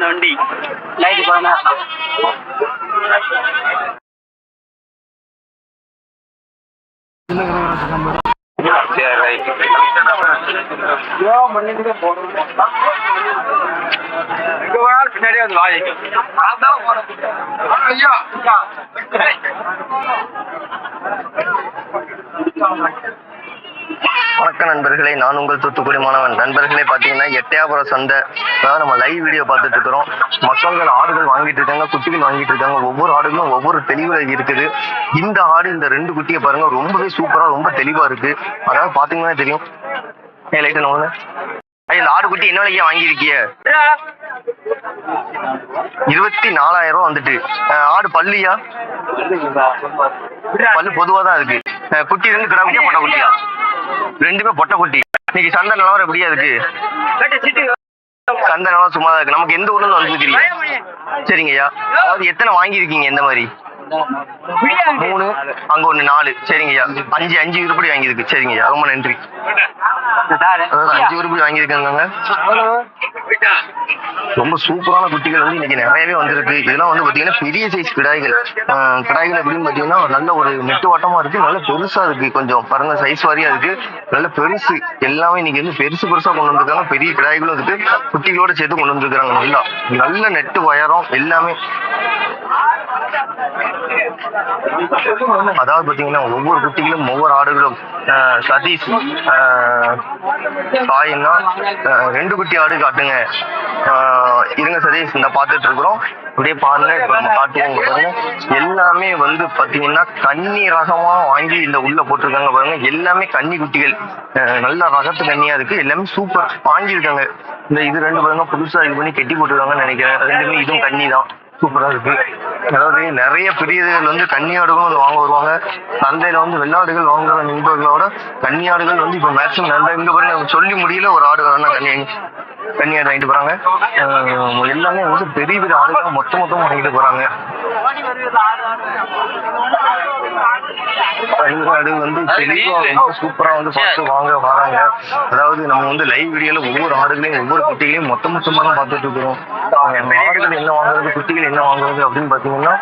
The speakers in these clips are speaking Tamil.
வண்டி லைட் பதினாறு சரி ரைட் எங்க போனாலும் பின்னாடியே வந்து வாய் ஐயா வணக்கம் நண்பர்களே நான் உங்கள் தூத்துக்குடி மாணவன். நண்பர்களே பார்த்தீங்கன்னா எட்டையாபுரம் சந்தை அதாவது நம்ம லைவ் வீடியோ பார்த்துட்டு இருக்கிறோம். மக்கள்கள் ஆடுகள் வாங்கிட்டு இருக்காங்க குட்டிகள் வாங்கிட்டு இருக்காங்க. ஒவ்வொரு ஆடுகளும் ஒவ்வொரு தெளிவுல இருக்குது. இந்த ஆடு இந்த ரெண்டு குட்டியை பாருங்க ரொம்பவே சூப்பரா ரொம்ப தெளிவா இருக்கு. அதாவது பாத்தீங்கன்னா தெரியும். ஏ இந்த ஆடு குட்டி என்ன விலைக்கு வாங்கியிருக்கிய? இருபத்தி நாலாயிரம் ரூபா வந்துட்டு. ஆடு பல்லியா? பல்லு பொதுவா தான் இருக்கு. குட்டி இருந்து கிடா குட்டியா பொட்டை குட்டியா? ரெண்டுமே பொட்டை குட்டி. இன்னைக்கு சந்தை நிலவரம் எப்படியா இருக்கு? சந்தை நிலவரம் சும்மா இருக்கு. நமக்கு எந்த ஊர்ல இருந்து வந்துருக்கீங்க சரிங்க ஐயா அதாவது எத்தனை வாங்கியிருக்கீங்க இந்த மாதிரி? மூணு அங்க ஒண்ணு நாலு. சரிங்க ஐயா அஞ்சு அஞ்சு உருப்படி வாங்கியிருக்கு. சரிங்க ஐயா ரொம்ப நன்றி. அஞ்சு உருப்படி வாங்கியிருக்காங்க ரொம்ப சூப்பரான குட்டிகள் வந்து இன்னைக்கு நிறையவே வந்திருக்கு. இதெல்லாம் வந்து பாத்தீங்கன்னா பெரிய சைஸ் கிடாய்கள். கிடாய்கள் எப்படின்னு பாத்தீங்கன்னா நல்ல ஒரு நெட்டு வட்டமா இருக்கு. நல்ல பெருசா இருக்கு. கொஞ்சம் பாருங்க சைஸ் வாரியா இருக்கு. நல்ல பெருசு. எல்லாமே இன்னைக்கு வந்து பெருசு பெருசா கொண்டு வந்திருக்காங்க. பெரிய கிடாய்களும் இருக்கு. குட்டிகளோட சேர்த்து கொண்டு வந்திருக்காங்க நல்லா நல்ல நெட்டு உயரம் எல்லாமே அதாவது பாத்தீங்கன்னா ஒவ்வொரு குட்டிகளும் ஒவ்வொரு ஆடுகளும் சதீஷ் சாயின்னா ரெண்டு குட்டி ஆடு காட்டுங்க. ஆஹ் இருங்க சதீஷ் இந்த பாத்துட்டு இருக்கிறோம். அப்படியே பாருங்க இப்ப நம்ம காட்டுவோம் பாருங்க. எல்லாமே வந்து பாத்தீங்கன்னா கன்னி ரகமா வாங்கி இந்த உள்ள போட்டிருக்காங்க பாருங்க. எல்லாமே கன்னி குட்டிகள். ஆஹ் நல்ல ரகத்து கன்னியா இருக்கு. எல்லாமே சூப்பர் வாங்கியிருக்காங்க. இந்த இது ரெண்டு பாருங்க புதுசா இது பண்ணி கட்டி போட்டுருக்காங்கன்னு நினைக்கிறேன். ரெண்டுமே இதுவும் கன்னி தான் சூப்பரா இருக்கு. அதாவது நிறைய பெரியதுகள் வந்து கன்னியாடுகளும் வந்து வாங்க வருவாங்க. சந்தையில வந்து வெள்ளாடுகள் வாங்குற நண்பர்களோட கன்னியாடுகள் வந்து இப்ப மேக்ஸிமம் நல்லா இங்க பாருங்க சொல்லி முடியல ஒரு ஆடு வேணா கன்னியாங்க கன்னியாடு வாங்கிட்டு போறாங்க. எல்லாமே வந்து பெரிய பெரிய ஆடுகள் மொத்த மொத்தமா வாங்கிட்டு போறாங்க. கன்னியாடு வந்து தெளிவா ரொம்ப சூப்பரா வந்து பார்த்து வாங்க வராங்க. அதாவது நம்ம வந்து லைவ் வீடியோல ஒவ்வொரு ஆடுகளையும் ஒவ்வொரு குட்டிகளையும் மொத்த மொத்தமா தான் பார்த்துட்டு இருக்கிறோம். ஆடுகள் என்ன வாங்குறது குட்டிகள் என்ன வாங்குறது அப்படின்னு பாத்தீங்கன்னா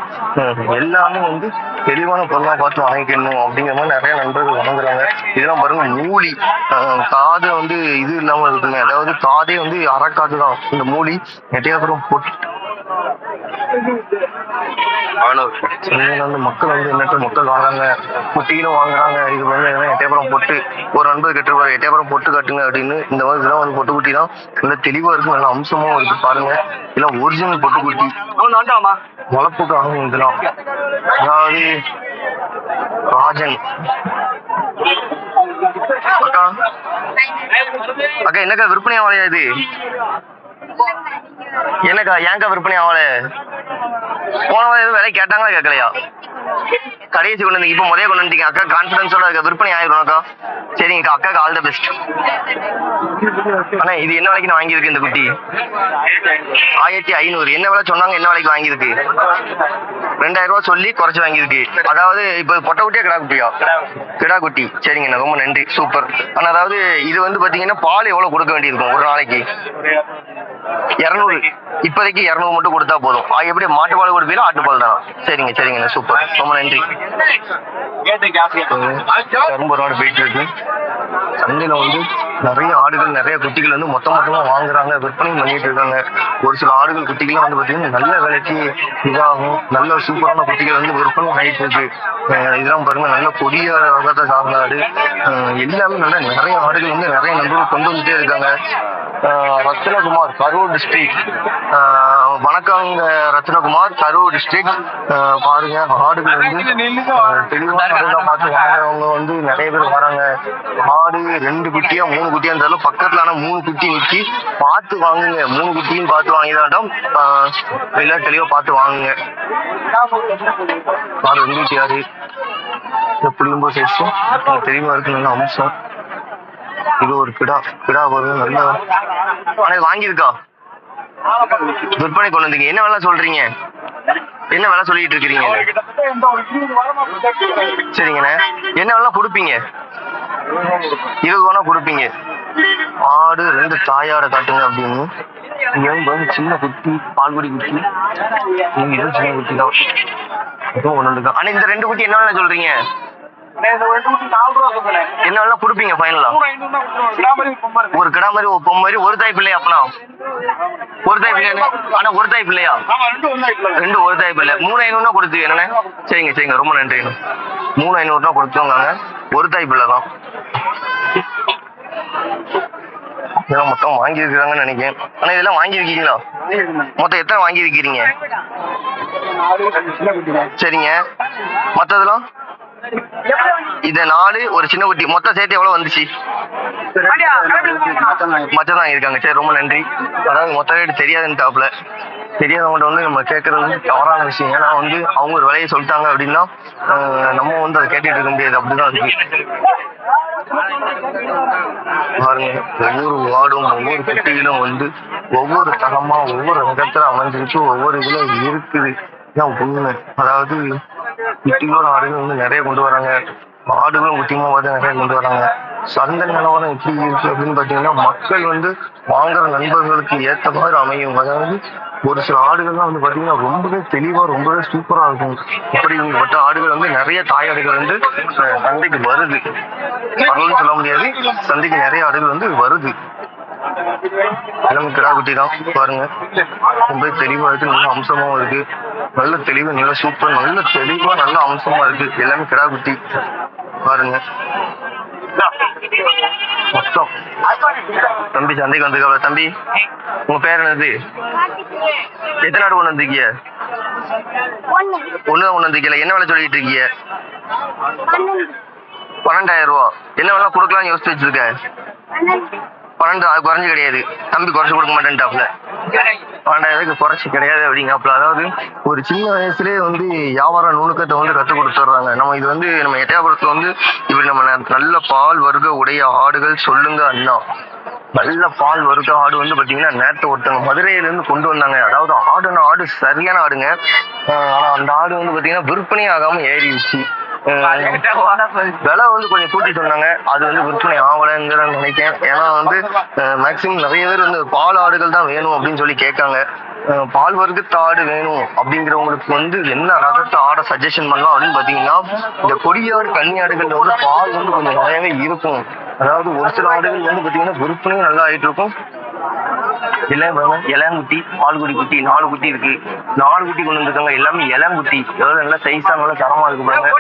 எல்லாமே வந்து தெளிவான பொருளா பார்த்து வாங்கிக்கணும் அப்படிங்கிற மாதிரி நிறைய நண்பர்கள் வாங்குறாங்க எல்லாம் பாருங்க மூலி. காது வந்து இது இல்லாம இருக்குங்க. அதாவது காதே வந்து அறக்காது தான் இந்த மூலி நெட்டையாபுரம் போட்டு வந்து மக்கள் வந்து எண்ணற்ற மக்கள் வாங்குறாங்க. குட்டிகளும் வாங்குறாங்க. இது வந்து எட்டயபுரம் பொட்டு ஒரு நண்பர் கேட்டுருவாரு. எட்டயபுரம் பொட்டு காட்டுங்க அப்படின்னு இந்த மாதிரி இதெல்லாம் வந்து பொட்டு குட்டி தான். நல்ல தெளிவா இருக்கு நல்ல அம்சமும் இருக்கு பாருங்க. இதெல்லாம் ஒரிஜினல் பொட்டு குட்டி. வளர்ப்புக்கு ஆகும் இதெல்லாம். அதாவது ராஜன். அக்கா. அக்கா என்னக்கா விற்பனை ஆகலையா இது? என்னக்கா ஏன்க்கா விற்பனை ஆகல போன வாரம் எதுவும் விலை கேட்டாங்களா கேட்கலையா கடைசி கொண்டு வந்து இப்போ முதல்ல கொண்டு வந்துட்டீங்க. அக்கா கான்ஃபிடன்ஸோட இருக்க விற்பனை ஆயிரும் அக்கா. சரிங்கக்கா அக்காக்கு ஆல் த பெஸ்ட் அண்ணா இது என்ன விலைக்கு நான் வாங்கியிருக்கு இந்த குட்டி? ஆயிரத்தி ஐநூறு. என்ன விலை சொன்னாங்க என்ன விலைக்கு வாங்கியிருக்கு? ரெண்டாயிரம் ரூபா சொல்லி குறைச்சு வாங்கியிருக்கு. அதாவது இப்போ பொட்டை குட்டியா கிடா குட்டியா? கிடா குட்டி. சரிங்கண்ணா ரொம்ப நன்றி. சூப்பர். ஆனால் அதாவது இது வந்து பார்த்தீங்கன்னா பால் எவ்வளோ கொடுக்க வேண்டியிருக்கும் ஒரு நாளைக்கு? இரநூறு. இப்போதைக்கு இரநூறு மட்டும் கொடுத்தா போதும். எப்படி மாட்டு பால் கொடுப்பீங்களா ஆட்டு பால் தான்? சரிங்க சரிங்க சூப்பர் ரொம்ப நன்றி. கரும்பு நாடு போயிட்டு இருக்கு. சந்தையில வந்து நிறைய ஆடுகள் நிறைய குட்டிகள் வந்து மொத்த மொத்தமா வாங்குறாங்க விற்பனையும் பண்ணிட்டு இருக்காங்க. ஒரு சில ஆடுகள் குட்டிகள்லாம் வந்து பாத்தீங்கன்னா நல்ல விலைக்கு இதாகும். நல்ல சூப்பரான குட்டிகள் வந்து விற்பனை ஆயிட்டு இருக்கு. இதெல்லாம் பாருங்க நல்ல கொடிய ரகத்தை சார்ந்த ஆடு. எல்லாமே நல்ல நிறைய ஆடுகள் வந்து நிறைய நண்பர்கள் கொண்டு வந்துட்டே இருக்காங்க. ரத்னகுமார் கரூர் டிஸ்ட்ரிக்ட் வணக்கங்க ரத்னகுமார் கரூர் டிஸ்ட்ரிக்ட் பாருங்க ஆடுகள் வந்து தெளிவான பார்த்து வாங்குறவங்க வந்து நிறைய பேர் வராங்க. ஆடு ரெண்டு குட்டியா மூணு குட்டியா இருந்தாலும் பக்கத்துல ஆனா மூணு குட்டி நிக்கி பார்த்து வாங்குங்க. மூணு குட்டியும் பார்த்து வாங்கிதான் எல்லாம் தெளிவா பார்த்து வாங்குங்க. ஆடு ரெண்டு குட்டி ஆடு சைஸும் தெளிவா இருக்கு நல்ல அம்சம். இது ஒரு கிடா கிடா வரும் நல்ல ஆனா வாங்கியிருக்கா? விற்பனை கொண்டு வந்தீங்க. என்ன வேலை சொல்றீங்க? என்ன வேலை சொல்லிட்டு இருக்கிறீங்க? சரிங்கண்ணே என்ன வேலை கொடுப்பீங்க? இருபது ரூபா கொடுப்பீங்க. ஆடு ரெண்டு தாயாடை காட்டுங்க அப்படின்னு. இங்க சின்ன குட்டி பால்குடி குட்டி. நீங்க சின்ன குட்டி தான். இதுவும் ஒண்ணு இருக்கா ஆனா இந்த ரெண்டு குட்டி என்ன வேலை சொல்றீங்க? என்ன வேலை கொடுப்பீங்க ஃபைனலா ஒரு கடா மாதிரி ஒரு பொம்மை மாதிரி ஒரு தாய் பிள்ளையா அப்பனா? ஒரு தாய் பிள்ளையா ஆனா ஒரு தாய் பிள்ளையா? ரெண்டு ஒரு தாய் பிள்ளை. மூணு ஐநூறுனா கொடுத்து என்னண்ணே? சரிங்க சரிங்க. ரொம்ப நன்றி மூணு ஐநூறுனா கொடுத்துவாங்க ஒரு தாய் பிள்ளை தான். இதெல்லாம் மொத்தம் வாங்கியிருக்கிறாங்கன்னு நினைக்கிறேன். ஆனா இதெல்லாம் வாங்கியிருக்கீங்களா? மொத்தம் எத்தனை வாங்கியிருக்கிறீங்க? குட்டி தான் சரிங்க. மற்றதெல்லாம் இது நாலு ஒரு சின்ன குட்டி. மொத்தம் சேர்த்து எவ்வளவு வந்துச்சு? மச்சம் தான் இருக்காங்க சரி ரொம்ப நன்றி. அதாவது மொத்த ரேட் தெரியாதுன்னு டாப்ல தெரியாதவங்கள்ட்ட வந்து நம்ம கேட்கறது தவறான விஷயம். ஏன்னா வந்து அவங்க ஒரு விலையை சொல்லிட்டாங்க அப்படின்னா நம்ம வந்து அதை கேட்டுட்டு இருக்க முடியாது. அப்படிதான் இருக்கு. பாருங்க ஒவ்வொரு வார்டும் ஒவ்வொரு குட்டிகளும் வந்து ஒவ்வொரு தரமா ஒவ்வொரு இடத்துல அமைஞ்சிருக்கு ஒவ்வொரு இதுல இருக்குது. இதான் உண்மை. அதாவது குட்டிகளோட ஆடுகள் வந்து நிறைய கொண்டு வராங்க. ஆடுகளும் குட்டியுமா வந்து நிறைய கொண்டு வராங்க. சந்தை நிலவரம் எப்படி இருக்கு அப்படின்னு பாத்தீங்கன்னா மக்கள் வந்து வாங்குற நண்பர்களுக்கு ஏத்த மாதிரி அமையும். அதாவது ஒரு சில ஆடுகள்லாம் வந்து பாத்தீங்கன்னா ரொம்பவே தெளிவா ரொம்பவே சூப்பரா இருக்கும். இப்படிப்பட்ட ஆடுகள் வந்து நிறைய தாயாடுகள் வந்து சந்தைக்கு வருது. வரலன்னு சொல்ல முடியாது. சந்தைக்கு நிறைய ஆடுகள் வந்து வருது. எல்லாமே கிடா குட்டி தான் பாருங்க. ரொம்ப தெளிவா இருக்கு நல்ல அம்சமாவும் இருக்கு. நல்ல தெளிவு நல்ல சூப்பர் நல்ல தெளிவா நல்ல அம்சமா இருக்கு. எல்லாமே கிடா குட்டி. பாருங்க. மொத்தம். தம்பி சந்தைக்கு வந்துருக்காப்ல. தம்பி உங்க பேர் என்னது? எத்தனை ஆடு கொண்டு வந்திருக்கீங்க ஒண்ணு ஒண்ணுதான் கொண்டு வந்திருக்கீங்க என்ன வேலை சொல்லிட்டு இருக்கீங்க பன்னெண்டு. பன்னெண்டாயிரம் ரூபா. என்ன வேலை கொடுக்கலாம்னு யோசிச்சு வச்சிருக்க? பன்னெண்டு அது குறைஞ்சு கிடையாது. தம்பி குறைச்சு கொடுக்க மாட்டேன்ட்டாப்ல பன்னெண்டாயிரத்துக்கு குறைச்சி கிடையாது அப்படிங்காப்புல. அதாவது ஒரு சின்ன வயசுலயே வந்து வியாபார நுணுக்கத்தை வந்து கற்றுக் கொடுத்துட்றாங்க. நம்ம இது வந்து நம்ம எட்டயபுரத்தில் வந்து இப்படி நம்ம நல்ல பால் வருக உடைய ஆடுகள் சொல்லுங்க அண்ணா. நல்ல பால் வருக ஆடு வந்து பாத்தீங்கன்னா நேரத்தை ஒருத்தவங்க மதுரையில இருந்து கொண்டு வந்தாங்க. அதாவது ஆடுன ஆடு சரியான ஆடுங்க. ஆனால் ஆனா அந்த ஆடு வந்து பாத்தீங்கன்னா விற்பனை ஆகாம ஏறிடுச்சு. விலை வந்து கொஞ்சம் கூட்டி சொன்னாங்க. அது வந்து விற்பனை ஆகலைங்கிற நினைக்கிறேன். ஏன்னா வந்து மேக்சிமம் நிறைய பேர் வந்து பால் ஆடுகள் தான் வேணும் அப்படின்னு சொல்லி கேட்காங்க. பால் வர்க்கத்து ஆடு வேணும் அப்படிங்கிறவங்களுக்கு வந்து என்ன ரகத்தை ஆடை சஜஷன் பண்ணலாம் அப்படின்னு பாத்தீங்கன்னா இந்த கொடியாடு கன்னியாடுகள்ல வந்து பால் வந்து கொஞ்சம் நிறையவே இருக்கும். அதாவது ஒரு சில ஆடுகள் வந்து பாத்தீங்கன்னா விற்பனையும் நல்லா ஆயிட்டு இருக்கும். இளங்குட்டி பால்குடி குட்டி நாலு குட்டி இருக்கு. நாலு குட்டி கொண்டு வந்திருக்காங்க. எல்லாமே இளங்குட்டி. அதாவது நல்ல சைஸா நல்ல தரமா இருக்கு பாருங்க.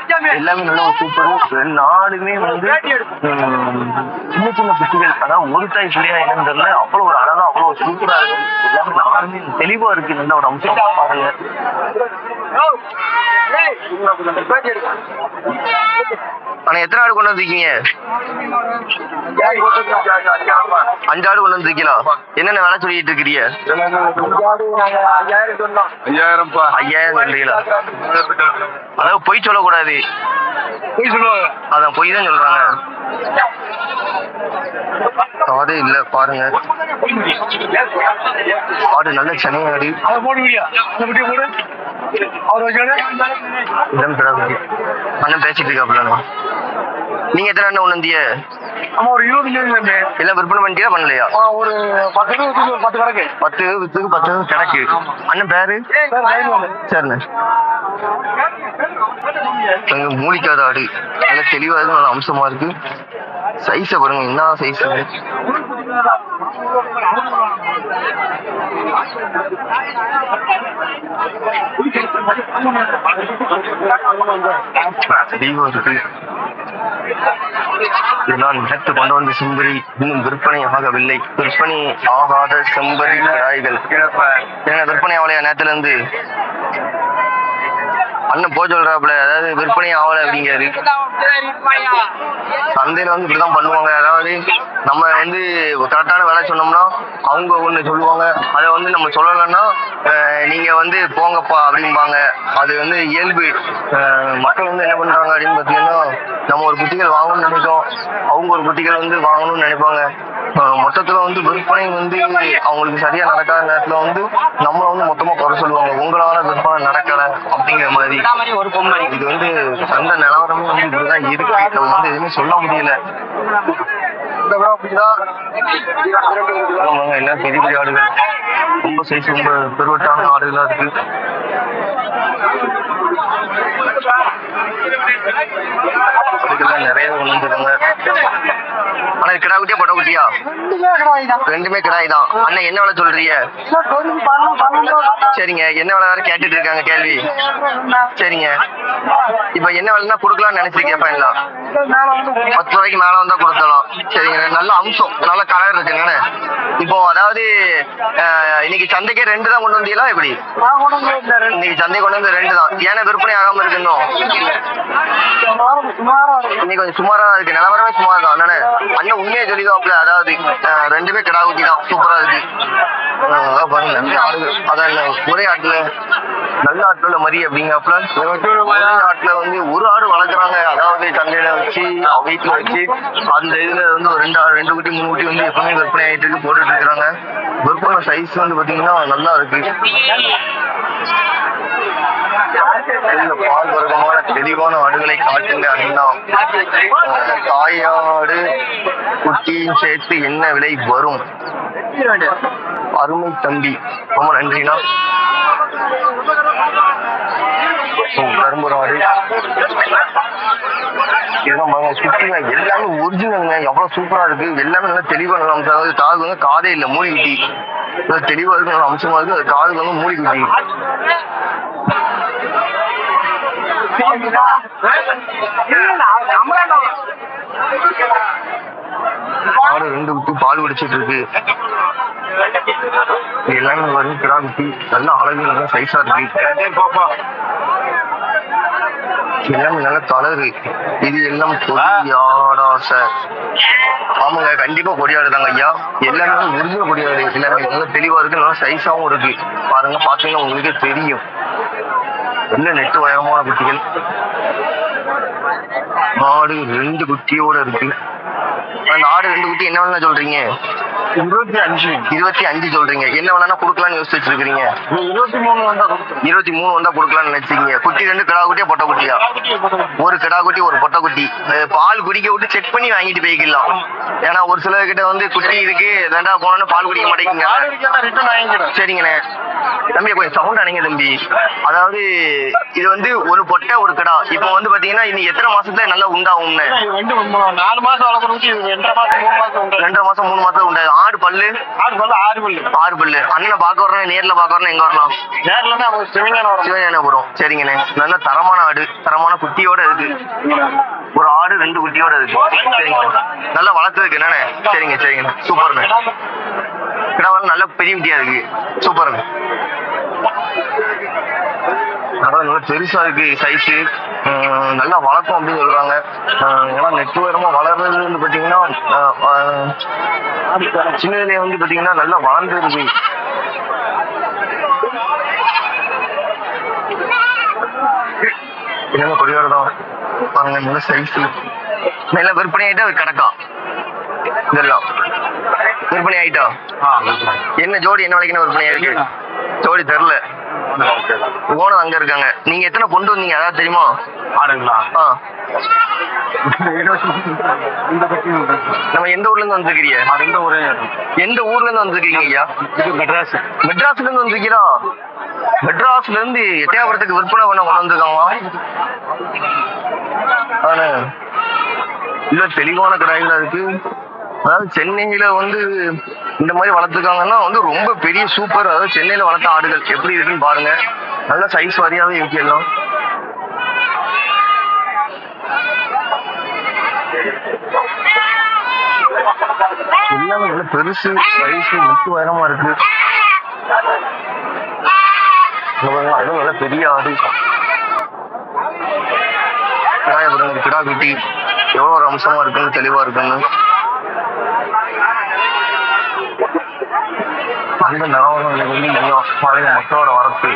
எல்லாமே நல்ல ஒரு சூப்பர் நாலுமே வந்து சின்ன சின்ன குட்டிகள். அதாவது ஒரு தாய் பிள்ளையா என்னன்னு தெரியல. அவ்வளவு ஒரு அழகா அவ்வளவு சூப்பரா இருக்கு. எல்லாமே நாலுமே தெளிவா இருக்கு நல்ல ஒரு அம்சம். பாருங்க. ஆனா எத்தனை ஆடு கொண்டு வந்திருக்கீங்க? அஞ்சு ஆடு கொண்டு வந்திருக்கீங்களா? என்னென்ன வேலை சொல்லிட்டு இருக்கிறீங்க ஐயாயிரம் சொல்றீங்களா? அதாவது பொய் சொல்லக்கூடாது. போய் சொல்லுவாங்க. அதான் பொய் தான் சொல்றாங்க. அதே இல்ல பாருங்க. ஆடு நல்ல சென்னை ஆடு. அண்ணன் பேசிட்டு இருக்காப்ல நீங்க எத்தனை அண்ணன் வந்திய? ஆமா ஒரு இருபது தம்பி எல்லாம் விற்பனை பண்ணிட்டியா பண்ணலையா? ஒரு பத்து இருபது ஒரு பத்து கணக்கு. பத்து வித்துக்கு பத்து கிடக்கு அண்ணன் பேரு? சரிண்ணே. மூலிக்காத ஆடு. நல்ல தெளிவா இருக்கு நல்ல அம்சமா இருக்கு. சைஸ பாருங்க என்ன சைஸ் தெளிவா இருக்கு. இதெல்லாம் நேற்று கொண்டு வந்த செம்பரி இன்னும் விற்பனை ஆகவில்லை விற்பனை ஆகாத செம்பரி கிடாய்கள். என்ன விற்பனை ஆகலையா? நேத்துல இருந்து அண்ணன் போ சொல்றாப்புல அதாவது விற்பனை ஆகல அப்படிங்கிறாரு சந்தையில வந்து இப்படிதான் பண்ணுவாங்க. அதாவது நம்ம வந்து கரெக்டான வேலை சொன்னோம்னா அவங்க ஒண்ணு சொல்லுவாங்க. அதை வந்து நம்ம சொல்லலைன்னா நீங்க வந்து போங்கப்பா அப்படிம்பாங்க. அது வந்து இயல்பு. மக்கள் வந்து என்ன பண்றாங்க அப்படின்னு பாத்தீங்கன்னா நம்ம ஒரு குட்டிகள் வாங்கணும்னு நினைக்கிறோம். அவங்க ஒரு குட்டிகள் வந்து வாங்கணும்னு நினைப்பாங்க. மொத்தத்துல வந்து விற்பனை வந்து அவங்களுக்கு சரியா நடக்காத நேரத்துல வந்து நம்மள வந்து மொத்தமா குறை சொல்லுவாங்க. உங்களால விற்பனை நடக்கல அப்படிங்கிற மாதிரி. ஒரு பொம்மை. இது வந்து சந்தை நிலவரமும் வந்து இப்படிதான் இருக்கு. நம்ம வந்து எதுவுமே சொல்ல முடியல. ஆமாங்க, எல்லாம் பெரிய பெரிய ஆடுகள். ரொம்ப சைஸ் ரொம்ப பெருவட்டான ஆடுகளா இருக்கு. நிறைய உணர்ந்துருங்க ஆனா கிடா குட்டியா பொட்டை குட்டியா ரெண்டுமே கிடாய் தான் அண்ணன் என்ன விலை சொல்றீங்க? சரிங்க என்ன விலை வேற கேட்டுட்டு இருக்காங்க கேள்வி? சரிங்க. இப்ப என்ன விலைன்னா கொடுக்கலாம்னு நினைச்சிருக்கேன் ஃபைனலா பத்து ரூபாய்க்கு மேல வந்தா கொடுத்தலாம் சரிங்க நல்ல அம்சம் நல்ல கலர் இருக்குங்கண்ணே இப்போ அதாவது இன்னைக்கு சந்தைக்கே ரெண்டு தான் கொண்டு வந்தீங்களா எப்படி? இன்னைக்கு சந்தை கொண்டு வந்து ரெண்டு தான். ஏன்னா விற்பனை ஆகாம இருக்கு இன்னும். இன்னைக்கு கொஞ்சம் சுமாரா இருக்கு. நிலவரமே சுமார் தான் அண்ணே அண்ணன் உண்மையை சொல்லிதான் அதாவது ரெண்டுமே கிடா குட்டி தான். சூப்பரா இருக்கு. அதான் பாருங்க நிறைய ஆடுகள் அதான் இல்ல, ஒரே ஆட்டுல நல்ல ஆட்டுல மரி அப்படிங்கிறப்பல ஒரே ஆட்டுல வந்து ஒரு ஆடு வளர்க்குறாங்க. அதாவது தந்தையில வச்சு வீட்டுல வச்சு அந்த இதுல வந்து ஒரு ரெண்டு ஆடு ரெண்டு குட்டி மூணு குட்டி வந்து எப்பவுமே விற்பனை ஆயிட்டு இருக்கு போட்டுட்டு இருக்கிறாங்க. விற்பனை சைஸ் வந்து பாத்தீங்கன்னா நல்லா இருக்கு. பால் வர்க்கமான தெளிவான ஆடுகளை காட்டுங்க அப்படின்னா தாயாடு குட்டியும் சேர்த்து என்ன விலை வரும்? அருமை தம்பி ரொம்ப நன்றினா கரும்புறாடு இதெல்லாம் பாருங்க எல்லாமே ஒரிஜினலுங்க எவ்வளவு சூப்பரா இருக்கு. எல்லாமே நல்லா தெளிவா நல்லா அம்சம் அதாவது காது வந்து காதே இல்லை மூடி குட்டி. நல்லா தெளிவா இருக்கு நல்லா அம்சமா இருக்கு. அது காது வந்து மூடி குட்டி. ஆடு ரெண்டு குட்டி பால் குடிச்சிட்டு இருக்கு. எல்லாமே வரும் கிடா குட்டி நல்ல அழகு நல்லா சைஸா இருக்கு. பாப்பா எல்லாமே நல்ல கலரு இது எல்லாம் கொடியாடா சார் ஆமாங்க கண்டிப்பா கொடியாடு தாங்க ஐயா. எல்லாமே ஒரிஜினல் கொடியாடு எல்லாமே நல்ல தெளிவா இருக்கு நல்லா சைஸாவும் இருக்கு. பாருங்க பாத்தீங்கன்னா உங்களுக்கே தெரியும். நல்ல நெட்டு வயமான குட்டிகள். ஆடு ரெண்டு குட்டியோட இருக்கு. அந்த ஆடு ரெண்டு குட்டி என்ன வேணா சொல்றீங்க? இருபத்தி அஞ்சு. இருபத்தி அஞ்சு சொல்றீங்க. என்ன வேணா கொடுக்கலாம்னு யோசிச்சு வச்சிருக்கீங்க இருபத்தி மூணு வந்தா. இருபத்தி மூணு வந்தா கொடுக்கலாம்னு நினைச்சீங்க குட்டி ரெண்டு கிடா குட்டியா பொட்டை குட்டியா? ஒரு கிடா குட்டி ஒரு பொட்டை குட்டி. பால் குடிக்க விட்டு செக் பண்ணி வாங்கிட்டு போய்க்கலாம். ஏன்னா ஒரு சிலர் கிட்ட வந்து குட்டி இருக்கு ரெண்டா போனோன்னு பால் குடிக்க மாட்டேங்குங்க வாங்கிக்கிறேன். சரிங்கண்ணே. தம்பி கொஞ்சம் சவுண்ட் அணைங்க தம்பி. அதாவது இது வந்து ஒரு பொட்டை ஒரு கிடா. இப்போ வந்து பாத்தீங்கன்னா இனி எத்தனை மாசத்துல நல்லா உண்டாகும்னு? நாலு மாசம் வளர்க்குறதுக்கு ரெண்டரை மாசம் மூணு மாசம் உண்டு. ரெண்டரை மாசம் மூணு மாசம் உண்டாகும் ஆடு பல்லு? ஆடு பல்லு ஆறு பல்லு. ஆறு பல்லு. அண்ணனை பார்க்க வரணும் நேர்ல பார்க்க வரணும் எங்க வரலாம்? நேரில் அவங்க வரும். சிவஞானபுரம். சரிங்கண்ணே. நல்ல தரமான ஆடு தரமான குட்டியோட இருக்கு. ஒரு ஆடு ரெண்டு குட்டியோட இருக்கு. சரிங்க நல்லா வளர்த்ததுக்கு என்னண்ணே? சரிங்க சரிங்கண்ணே. சூப்பர்ண்ணே. கிடாவெல்லாம் நல்ல பெரிய குட்டியா இருக்கு. அதான் நல்லா பெருசா இருக்கு சைஸு நல்லா வளர்க்கும் அப்படின்னு சொல்றாங்க. ஏன்னா நெட்டு உயரமா வளர்றது வந்து பாத்தீங்கன்னா சின்னதுலயே வந்து பாத்தீங்கன்னா நல்லா வளர்ந்துருது என்னங்க கொடியோட தான் பாருங்க நல்ல சைஸ் நல்ல விற்பனை ஆயிட்டா அது கிடக்கா இதெல்லாம். விற்பனை ஆயிட்டா? என்ன ஜோடி என்ன விலைக்குன்னு விற்பனை இருக்கு ஜோடி தெரில ஓனர் அங்க இருக்காங்க. நீங்க எத்தனை கொண்டு வந்தீங்க? அதாவது தெரியுமா? ஆடுங்களா? நம்ம எந்த ஊர்ல இருந்து வந்திருக்கிறீங்க? எந்த ஒரே எந்த ஊர்ல இருந்து வந்திருக்கீங்க ஐயா? மெட்ராஸ். மெட்ராஸ்ல இருந்து வந்திருக்கீங்களா? மெட்ராஸ்ல இருந்து எட்டயபுரத்துக்கு விற்பனை பண்ண கொண்டு வந்திருக்காங்களா? ஆனா இல்ல தெளிவான கடாய்களா இருக்கு. அதாவது சென்னையில வந்து இந்த மாதிரி வளர்த்துருக்காங்கன்னா வந்து ரொம்ப பெரிய சூப்பர் அதாவது சென்னையில வளர்த்த ஆடுகள் எப்படி இருக்குன்னு பாருங்க. நல்ல சைஸ் வாரியாவே இருக்கு எல்லாம். எல்லாமே நல்ல பெருசு சைஸ் முத்து உயரமா இருக்கு. அதுவும் நல்ல பெரிய ஆடு. கிடாய கிடா குட்டி எவ்வளவு ஒரு அம்சமா இருக்குன்னு தெளிவா இருக்குன்னு. அந்த நிலவரம் வந்து பழைய மக்களோட வரத்து